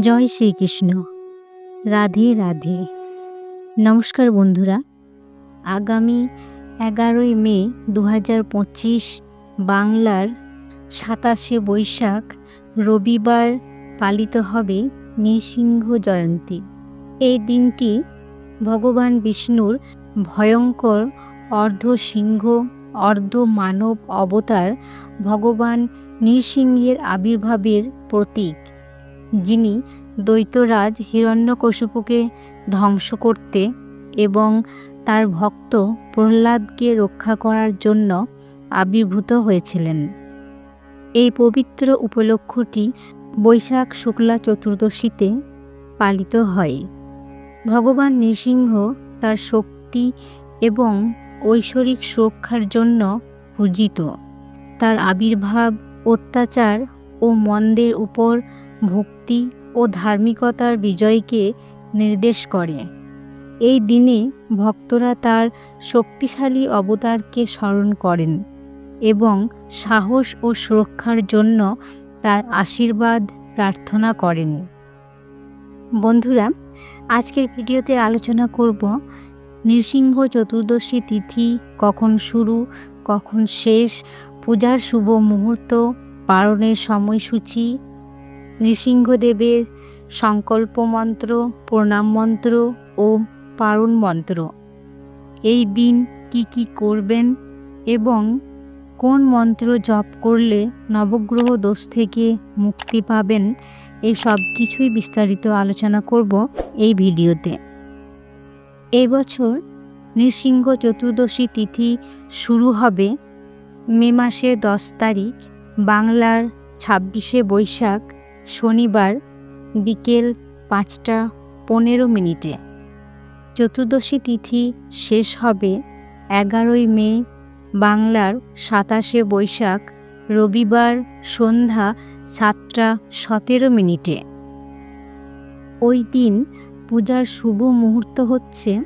জয় শ্রীকৃষ্ণ। রাধে রাধে। নমস্কার বন্ধুরা। আগামী এগারোই মে দু হাজার পঁচিশ বাংলার সাতাশে বৈশাখ রবিবার পালিত হবে নৃসিংহ জয়ন্তী। এই দিনটি ভগবান বিষ্ণুর ভয়ঙ্কর অর্ধ সিংহ, অর্ধ মানব অবতার ভগবান নৃসিংহের আবির্ভাবের প্রতীক। যিনি দৈত্যরাজ হিরণ্যকশিপুকে ধ্বংস করতে এবং তার ভক্ত প্রহ্লাদকে রক্ষা করার জন্য আবির্ভূত হয়েছিলেন। এই পবিত্র উপলক্ষটি বৈশাখ শুক্লা চতুর্দশীতে পালিত হয়। ভগবান নৃসিংহ তার শক্তি এবং ঐশ্বরিক সুরক্ষার জন্য পূজিত। তার আবির্ভাব, অত্যাচার ও মন্দের উপর ভক্তি ও ধার্মিকতার বিজয়কে নির্দেশ করে। এই দিনে ভক্তরা তার শক্তিশালী অবতারকে স্মরণ করেন এবং সাহস ও সুরক্ষার জন্য তার আশীর্বাদ প্রার্থনা করেন। বন্ধুরা, আজকের ভিডিওতে আলোচনা করব, নৃসিংহ চতুর্দশী তিথি কখন শুরু, কখন শেষ, পূজার শুভ মুহূর্ত, পালনের সময়সূচি নৃসিংহদেবের সংকল্প মন্ত্র প্রণাম মন্ত্র ও পারণ মন্ত্র এই দিন কি কি করবেন এবং কোন মন্ত্র জপ করলে নবগ্রহ দোষ থেকে মুক্তি পাবেন, এই সব কিছুই বিস্তারিত আলোচনা করব এই ভিডিওতে। এই বছর নৃসিংহ চতুর্দশী তিথি শুরু হবে মে মাসের দশ তারিখ, বাংলার ছাব্বিশে বৈশাখ শনিবার বিকেল পাঁচটা পনেরো মিনিটে। চতুর্দশী তিথি শেষ হবে এগারোই মে, বাংলার সাতাশে বৈশাখ, রবিবার সন্ধ্যা সাতটা সতেরো মিনিটে। ওই দিন পূজার শুভ মুহূর্ত হচ্ছে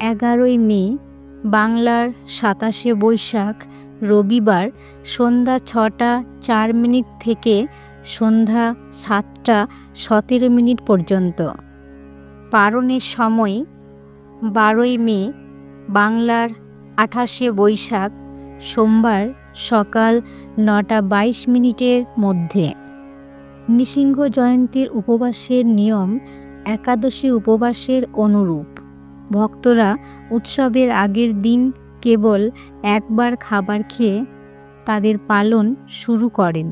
এগারোই মে, বাংলার সাতাশে বৈশাখ, রবিবার সন্ধ্যা ছটা চার মিনিট থেকে সন্ধ্যা সাতটা সতেরো মিনিট পর্যন্ত। পারণের সময় বারোই মে, বাংলার আঠাশে বৈশাখ, সোমবার সকাল নটা বাইশ মিনিটের মধ্যে। নৃসিংহ জয়ন্তীর উপবাসের নিয়ম একাদশী উপবাসের অনুরূপ। ভক্তরা উৎসবের আগের দিন কেবল একবার খাবার খেয়ে তাদের পালন শুরু করেন।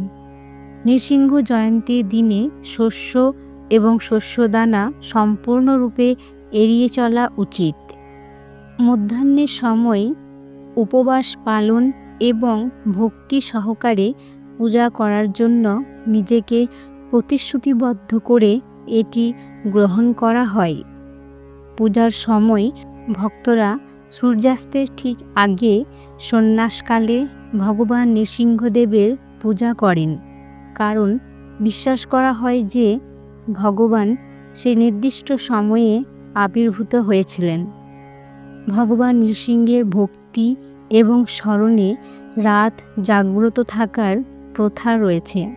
নৃসিংহ জয়ন্তীর দিনে শস্য এবং শস্যদানা সম্পূর্ণরূপে এড়িয়ে চলা উচিত। মধ্যাহ্নের সময় উপবাস পালন এবং ভক্তি সহকারে পূজা করার জন্য নিজেকে প্রতিশ্রুতিবদ্ধ করে এটি গ্রহণ করা হয়। পূজার সময় ভক্তরা সূর্যাস্তের ঠিক আগে সন্ন্যাসকালে ভগবান নৃসিংহদেবের পূজা করেন। কারণ বিশ্বাস করা হয় যে ভগবান সে নির্দিষ্ট সময়ে আবির্ভূত হয়েছিলেন। ভগবান নৃসিংহের ভক্তি এবং স্মরণে রাত জাগ্রত থাকার প্রথা রয়েছে।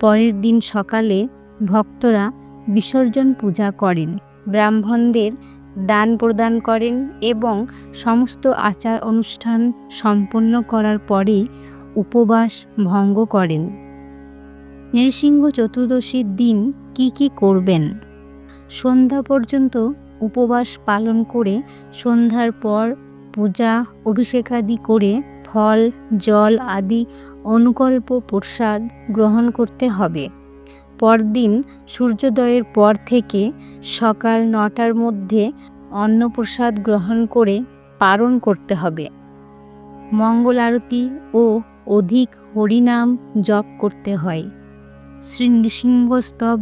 পরের দিন সকালে ভক্তরা বিসর্জন পূজা করেন, ব্রাহ্মণদের দান প্রদান করেন এবং সমস্ত আচার অনুষ্ঠান সম্পন্ন করার পরেই উপবাস ভঙ্গ করেন। নৃসিংহ চতুর্দশীর দিন কি কি করবেন? সন্ধ্যা পর্যন্ত উপবাস পালন করে সন্ধ্যার পর পূজা, অভিষেকাদি করে ফল, জল আদি অনুকল্প প্রসাদ গ্রহণ করতে হবে। পরদিন সূর্যোদয়ের পর থেকে সকাল নটার মধ্যে অন্নপ্রসাদ গ্রহণ করে পালন করতে হবে। মঙ্গল আরতি ও অধিক হরিনাম জপ করতে হয়। শ্রী নৃসিংহ স্তব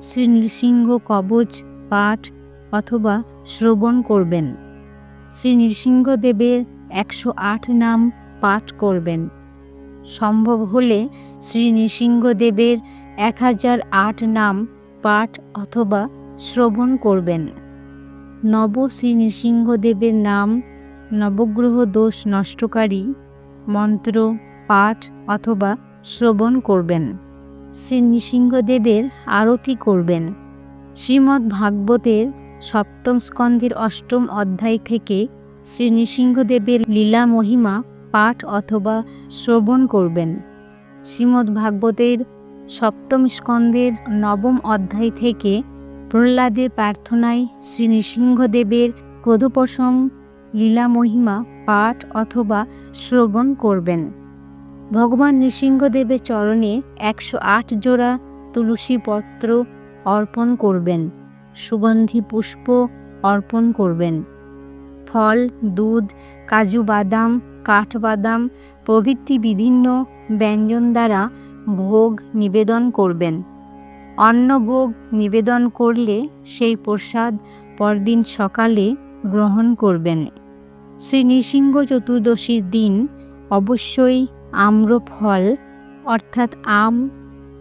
শ্রী নৃসিংহ কবচ, পাঠ অথবা শ্রবণ করবেন। শ্রী নৃসিংহদেবের একশো আট নাম পাঠ করবেন। সম্ভব হলে শ্রী নৃসিংহদেবের এক হাজার আট নাম পাঠ অথবা শ্রবণ করবেন। নব শ্রী নৃসিংহদেবের নাম নবগ্রহ দোষ নষ্টকারী, মন্ত্র, পাঠ অথবা শ্রবণ করবেন। শ্রী নৃসিংহদেবের আরতি করবেন। শ্রীমদ্ ভাগবতের সপ্তম স্কন্ধের অষ্টম অধ্যায় থেকে শ্রী নৃসিংহদেবের লীলা মহিমা পাঠ অথবা শ্রবণ করবেন। শ্রীমদ্ ভাগবতের সপ্তম স্কন্ধের নবম অধ্যায় থেকে প্রহ্লাদের প্রার্থনায় শ্রী নৃসিংহদেবের ক্রোধোপশম লীলা মহিমা পাঠ অথবা শ্রবণ করবেন। ভগবান নৃসিংহদেবের চরণে একশো আট জোড়া তুলসী পত্র অর্পণ করবেন, সুগন্ধি পুষ্প অর্পণ করবেন। ফল, দুধ, কাজু বাদাম কাঠবাদাম প্রভৃতি বিভিন্ন ব্যঞ্জন দ্বারা ভোগ নিবেদন করবেন। অন্নভোগ নিবেদন করলে সেই প্রসাদ পরদিন সকালে গ্রহণ করবেন। শ্রী নৃসিংহ চতুর্দশীর দিন অবশ্যই আম্রফল, অর্থাৎ আম,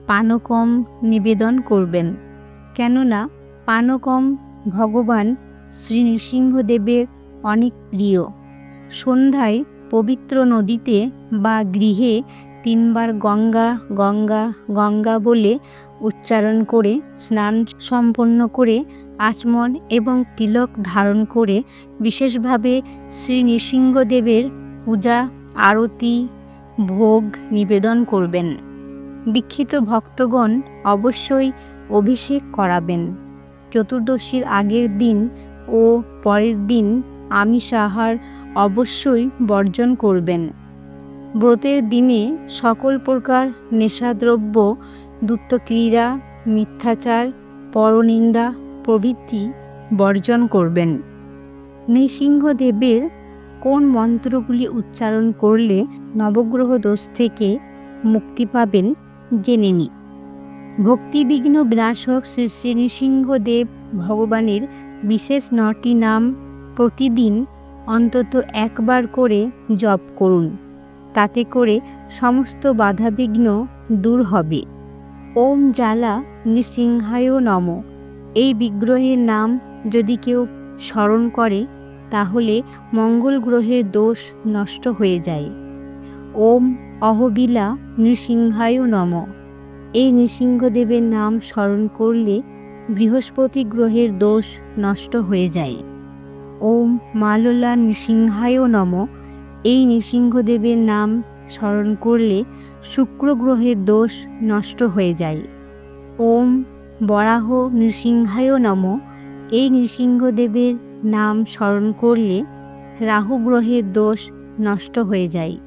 পানকম নিবেদন করবেন। কেননা পানকম ভগবান শ্রী নৃসিংহদেবের অনেক প্রিয়। সন্ধ্যায় পবিত্র নদীতে বা গৃহে তিনবার গঙ্গা গঙ্গা গঙ্গা বলে উচ্চারণ করে, স্নান সম্পন্ন করে, আচমন এবং তিলক ধারণ করে, বিশেষভাবে শ্রী নৃসিংহদেবের পূজা, আরতি ভোগ নিবেদন করবেন। দীক্ষিত ভক্তগণ অবশ্যই অভিষেক করাবেন। চতুর্দশীর আগের দিন ও পরের দিন আমিষ আহার অবশ্যই বর্জন করবেন। ব্রতের দিনে সকল প্রকার নেশাদ্রব্য দুত্তক্রীড়া মিথ্যাচার, পরনিন্দা প্রভৃতি বর্জন করবেন। নৃসিংহদেবের কোন মন্ত্রগুলি উচ্চারণ করলে নবগ্রহ দোষ থেকে মুক্তি পাবেন জেনে নি। ভক্তিবিঘ্ন বিনাশক শ্রী শ্রী নৃসিংহদেব ভগবানের বিশেষ নটি নাম প্রতিদিন অন্তত একবার করে জপ করুন, তাতে করে সমস্ত বাধাবিঘ্ন দূর হবে। ওম জ্বালা নৃসিংহায় নম। এই বিগ্রহের নাম যদি কেউ স্মরণ করে তাহলে মঙ্গল গ্রহের দোষ নষ্ট হয়ে যায়। ওম অহবিলা নৃসিংহায় নম। এই নৃসিংহদেবের নাম স্মরণ করলে বৃহস্পতি গ্রহের দোষ নষ্ট হয়ে যায়। ওম মাললা নৃসিংহায় নম। এই নৃসিংহদেবের নাম স্মরণ করলে শুক্র গ্রহের দোষ নষ্ট হয়ে যায়। ওম বরাহ নৃসিংহায় নম। এই নৃসিংহদেবের নাম স্মরণ করলে রাহু গ্রহের দোষ নষ্ট হয়ে যায়।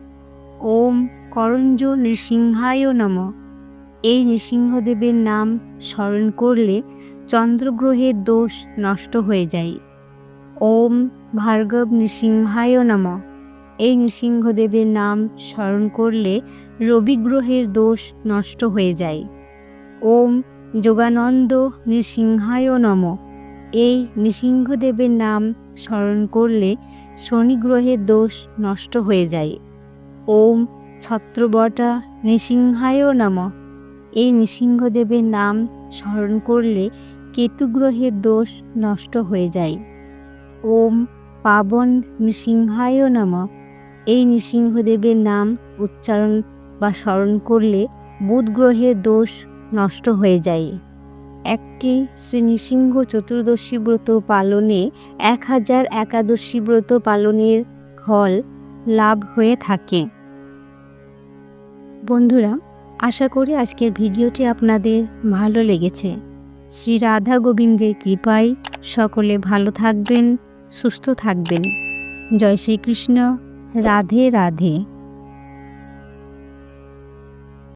ওম করঞ্জ নৃসিংহায় নম। এই নৃসিংহদেবের নাম স্মরণ করলে চন্দ্রগ্রহের দোষ নষ্ট হয়ে যায়। ওম ভার্গব নৃসিংহায় নম। এই নৃসিংহদেবের নাম স্মরণ করলে রবি গ্রহের দোষ নষ্ট হয়ে যায়। ওম যোগানন্দ নৃসিংহায় নম। এই নৃসিংহদেবের নাম স্মরণ করলে শনি গ্রহের দোষ নষ্ট হয়ে যায়। ওম ছত্রবটা নৃসিংহায় নম। এই নৃসিংহদেবের নাম স্মরণ করলে কেতু গ্রহের দোষ নষ্ট হয়ে যায়। ওম পাবন নৃসিংহায় নম। এই নৃসিংহদেবের নাম উচ্চারণ বা স্মরণ করলে বুধ গ্রহের দোষ নষ্ট হয়ে যায়। একটি শ্রী নৃসিংহ চতুর্দশী ব্রত পালনে এক হাজার একাদশী ব্রত পালনের ফল লাভ হয়ে থাকে। বন্ধুরা, আশা করি আজকের ভিডিওটি আপনাদের ভালো লেগেছে। শ্রী রাধা গোবিন্দের কৃপায় সকলে ভালো থাকবেন, সুস্থ থাকবেন। জয় শ্রীকৃষ্ণ। রাধে রাধে।